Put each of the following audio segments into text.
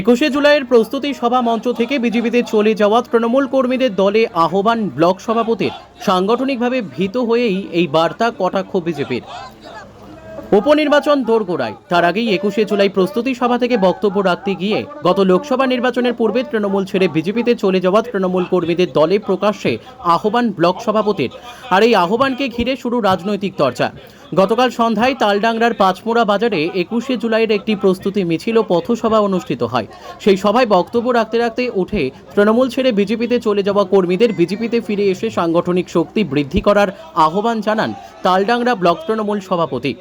একুশে জুলাইয়ের প্রস্তুতি সভা মঞ্চ থেকে বিজেপিতে চলে যাওয়া তৃণমূল কর্মীদের দলে আহ্বান ব্লক সভাপতির। সাংগঠনিকভাবে ভীত হয়েই এই বার্তা কটাক্ষ বিজেপির। উপনির্বাচন দোরগোড়ায়। তার আগেই একুশে জুলাই প্রস্তুতি সভা থেকে বক্তব্য রাখতে গিয়ে গত লোকসভা নির্বাচনের পূর্বে তৃণমূল ছেড়ে বিজেপিতে চলে যাওয়া তৃণমূল কর্মীদের দলে প্রকাশ্যে আহ্বান ব্লক সভাপতির। আর এই আহ্বানকে ঘিরে শুরু রাজনৈতিক চর্চা। গতকাল সন্ধ্যায় তালডাংরার পাঁচমোড়া বাজারে একুশে জুলাইয়ের একটি প্রস্তুতি মিছিল ও পথসভা অনুষ্ঠিত হয়। সেই সভায় বক্তব্য রাখতে রাখতে উঠে তৃণমূল ছেড়ে বিজেপিতে চলে যাওয়া কর্মীদের বিজেপিতে ফিরে এসে সাংগঠনিক শক্তি বৃদ্ধি করার আহ্বান জানান তালডাংরা ব্লক তৃণমূল সভাপতি।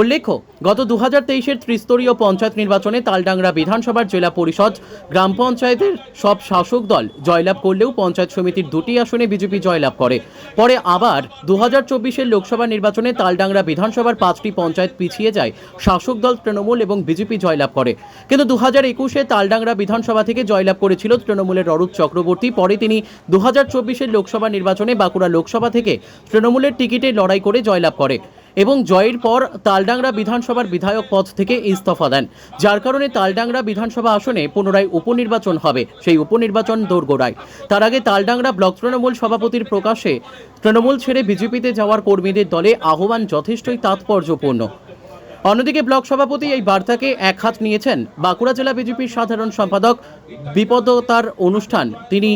উল্লেখ্য, গত দু হাজার তেইশের ত্রিস্তরীয় পঞ্চায়েত নির্বাচনে তালডাংরা বিধানসভার জেলা পরিষদ, গ্রাম পঞ্চায়েতের সব শাসক দল জয়লাভ করলেও পঞ্চায়েত সমিতির দুটি আসনে বিজেপি জয়লাভ করে। পরে আবার দু হাজার চব্বিশের লোকসভা নির্বাচনে তালডাংরা বিধানসভার পাঁচটি পঞ্চায়েত পিছিয়ে যায়, শাসক দল তৃণমূল এবং বিজেপি জয়লাভ করে। কিন্তু দু হাজার একুশে তালডাংরা বিধানসভা থেকে জয়লাভ করেছিল তৃণমূলের অরূপ চক্রবর্তী, পরে তিনি দু হাজার চব্বিশের লোকসভা নির্বাচনে বাঁকুড়া লোকসভা থেকে তৃণমূলের টিকিটে লড়াই করে জয়লাভ করে। এবং জয়ের পর তালডাংরা বিধানসভার বিধায়ক পদ থেকে ইস্তফা দেন। যার কারণে তালডাংরা বিধানসভা আসনে পুনরায় উপনির্বাচন হবে, সেই উপনির্বাচন দোরগোড়ায়। তার আগে তালডাংরা ব্লক তৃণমূল সভাপতির প্রকাশে তৃণমূল ছেড়ে বিজেপিতে যাওয়ার কর্মীদের দলে আহ্বান যথেষ্টই তাৎপর্যপূর্ণ। অন্যদিকে ব্লক সভাপতি এই বার্তাকে এক হাত নিয়েছেন। বাঁকুড়া জেলা বিজেপির সাধারণ সম্পাদক বিপদতার অনুষ্ঠান তিনি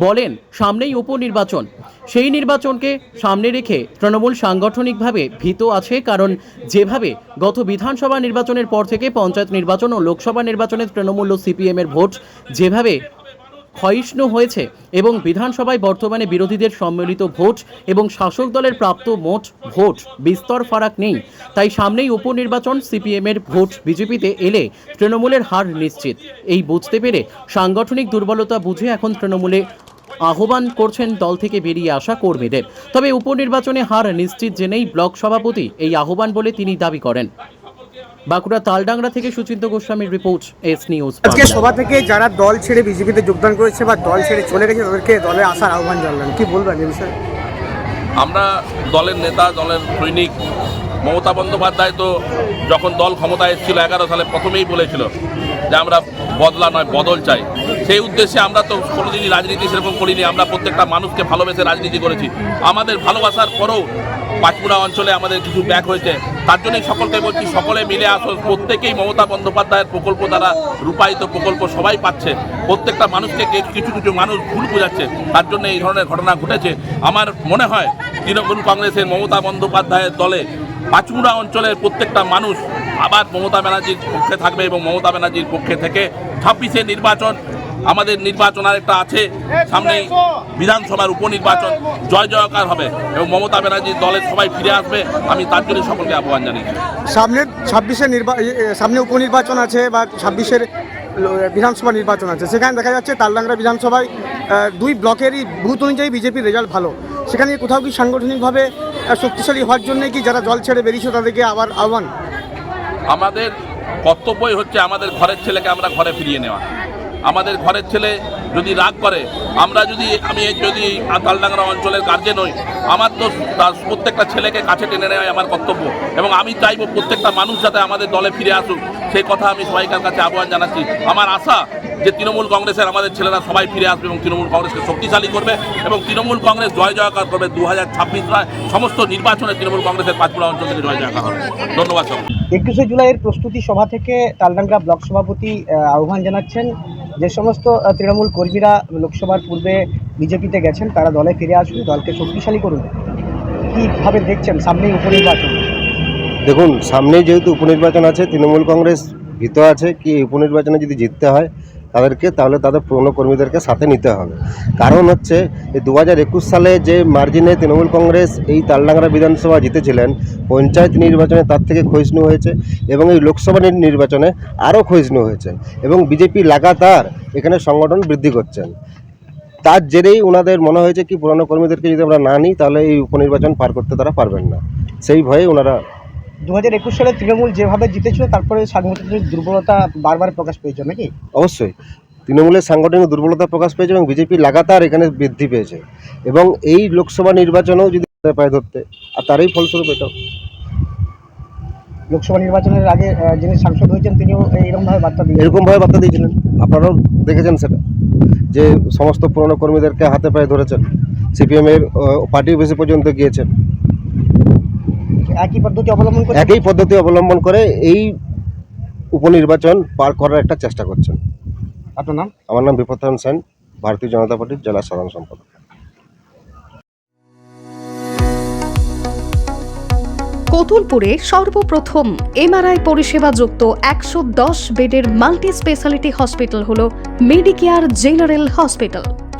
বলেন, সামনেই উপনির্বাচন। সেই নির্বাচনকে সামনে রেখে তৃণমূল সাংগঠনিকভাবে ভীত আছে কারণ যেভাবে গত বিধানসভা নির্বাচনের পর থেকে পঞ্চায়েত নির্বাচন ও লোকসভা নির্বাচনে তৃণমূল ও সিপিএমের ভোট, যেভাবে ক্ষয়িষ্ণু হয়েছে এবং বিধানসভায় বর্তমানে বিরোধীদের সম্মিলিত ভোট এবং শাসক দলের প্রাপ্ত মোট ভোট বিস্তর ফারাক নেই। তাই সামনেই উপনির্বাচন, সিপিএমের ভোট বিজেপিতে এলে তৃণমূলের হার নিশ্চিত। এই বুঝতে পেরে সাংগঠনিক দুর্বলতা বুঝে এখন তৃণমূলে আহ্বান করছেন দল থেকে বেরিয়ে আসা কর্মীদের। তবে উপনির্বাচনে হার নিশ্চিত জেনেই ব্লক সভাপতি এই আহ্বান বলে তিনি দাবি করেন। বাঁকুড়া তালডাংরা থেকে সুচিন্ত গোস্বামীর রিপোর্ট এস নিউজ আজকে সভা থেকে যারা দল ছেড়ে বিজেপিতে যোগদান করেছে বা দল ছেড়ে চলে গেছে তাদেরকে দলে আসার আহ্বান জানালেন। কি বলবেন এই বিষয়ে? আমরা দলের নেতা দলের সৈনিক মমতা বন্দ্যোপাধ্যায় তো যখন দল ক্ষমতায় এসেছিল এগারো সালে প্রথমেই বলেছিল যে আমরা বদলা নয় বদল চাই। সেই উদ্দেশ্যে আমরা তো কোনোদিনই রাজনীতি সেরকম করিনি আমরা প্রত্যেকটা মানুষকে ভালোবেসে রাজনীতি করেছি। আমাদের ভালোবাসার পরেও পাঁচপুরা অঞ্চলে আমাদের কিছু ব্যাক হয়েছে। তার জন্যই সকলকে বলছি, সকলে মিলে আসো। প্রত্যেকেই মমতা বন্দ্যোপাধ্যায়ের প্রকল্প দ্বারা রূপায়িত প্রকল্প সবাই পাচ্ছে। প্রত্যেকটা মানুষকে কিছু কিছু মানুষ ভুল বোঝাচ্ছে। তার জন্য এই ধরনের ঘটনা ঘটেছে। আমার মনে হয় তৃণমূল কংগ্রেসের মমতা বন্দ্যোপাধ্যায়ের দলে পাঁচমুড়া অঞ্চলের প্রত্যেকটা মানুষ আবার মমতা ব্যানার্জির পক্ষে থাকবে এবং মমতা ব্যানার্জির পক্ষে থেকে ছাব্বিশে নির্বাচন আমাদের নির্বাচন আরেকটা আছে সামনেই বিধানসভার উপনির্বাচন। জয় জয়কার হবে এবং মমতা ব্যানার্জির দলের সবাই ফিরে আসবে। আমি তার জন্য সকলকে আহ্বান জানিয়েছি। সামনে ছাব্বিশের নির্বা সামনে উপনির্বাচন আছে বা ছাব্বিশের বিধানসভা নির্বাচন আছে। সেখানে দেখা যাচ্ছে তালডাংরা বিধানসভায় দুই ব্লকেরই বুথ অনুযায়ী বিজেপির রেজাল্ট ভালো। সেখানে কোথাও কি সাংগঠনিকভাবে শক্তিশালী হওয়ার জন্য কি যারা জল ছেড়ে বেরিয়েছে তাদেরকে আবার আহ্বান? আমাদের কর্তব্যই হচ্ছে আমাদের ঘরের ছেলেকে আমরা ঘরে ফিরিয়ে নেওয়া। আমাদের ঘরের ছেলে যদি রাগ করে, আমরা যদি, আমি যদি তালডাংরা অঞ্চলের গার্জেন হই, আমার তো তার প্রত্যেকটা ছেলেকে কাছে টেনে নেওয়াই আমার কর্তব্য। এবং আমি চাইব প্রত্যেকটা মানুষ যাতে আমাদের দলে ফিরে আসুক। সেই কথা আমি সবাইকার কাছে আহ্বান জানাচ্ছি। আমার আশা যে তৃণমূল কংগ্রেসের আমাদের ছেলেরা সবাই ফিরে আসবে এবং তৃণমূল কংগ্রেসকে শক্তিশালী করবে এবং তৃণমূল কংগ্রেস জয় জয়কার করবে দু হাজার ছাব্বিশ সমস্ত নির্বাচনে তৃণমূল কংগ্রেসের পাঁচপুরা অঞ্চল থেকে জয় জয়কার হবে। ধন্যবাদ সকলকে। একুশে জুলাইয়ের প্রস্তুতি সভা থেকে তালডাংরা ব্লক সভাপতি আহ্বান জানাচ্ছেন। যে সমস্ত তৃণমূল কর্মীরা লোকসভার পূর্বে বিজেপিতে গেছেন, তারা দলে ফিরে আসুন, দলকে শক্তিশালী করুন। কীভাবে দেখছেন সামনেই উপনির্বাচন? দেখুন সামনে যেহেতু উপনির্বাচন আছে, তৃণমূল কংগ্রেস ভীত আছে, কি উপনির্বাচনে যদি জিততে হয় তাদেরকে, তাহলে তাদের পুরনো কর্মীদেরকে সাথে নিতে হবে। কারণ হচ্ছে দু হাজার একুশ সালে যে মার্জিনে তৃণমূল কংগ্রেস এই তালডাংরা বিধানসভা জিতেছিলেন, পঞ্চায়েত নির্বাচনে তার থেকে ক্ষয়িষ্ণু হয়েছে এবং এই লোকসভা নির- নির্বাচনে আরও ক্ষয়িষ্ণু হয়েছে এবং বিজেপি লাগাতার এখানে সংগঠন বৃদ্ধি করছেন। তার জেরেই ওনাদের মনে হয়েছে কি, পুরনো কর্মীদেরকে যদি আমরা না নিই, তাহলে এই উপনির্বাচন পার করতে তারা পারবেন না। সেই ভয়ে ওনারা দু হাজার একুশ সালে তৃণমূল যেভাবে জিতেছিল তারপরে সাংগঠনিক দুর্বলতা বারবার প্রকাশ পেয়েছে নাকি? অবশ্যই। তৃণমূলের সাংগঠনিক দুর্বলতা প্রকাশ পেয়েছে এবং বিজেপি লাগাতার এখানে বৃদ্ধি পেয়েছে। এবং এই লোকসভা নির্বাচনেও যদি পায়ে ধরতে আর তারই ফলস্বরূপ এটা লোকসভা নির্বাচনের আগে যিনি সাংসদ হয়েছেন তিনিও এইরকমভাবে বার্তা দিয়েছেন। এরকমভাবে বার্তা দিয়েছিলেন। আপনারাও দেখেছেন সেটা যে সমস্ত পুরনো কর্মীদেরকে হাতে পায়ে ধরেছেন। সিপিএমের পার্টি অফিসে পর্যন্ত গিয়েছেন। একই পদ্ধতি অবলম্বন করে একই পদ্ধতি অবলম্বন করে এই উপনির্বাচন পার করার একটা চেষ্টা করছেন। আপনার নাম? আমার নাম বিপত্তায়ন সেন ভারতীয় জনতা পার্টির জেলা সাধারণ সম্পাদক। কতুলপুরে সর্বপ্রথম এমআরআই পরিষেবা যুক্ত একশো দশ বেডের মাল্টি স্পেশালিটি হসপিটাল হল মেডিকেয়ার জেনারেল হসপিটাল।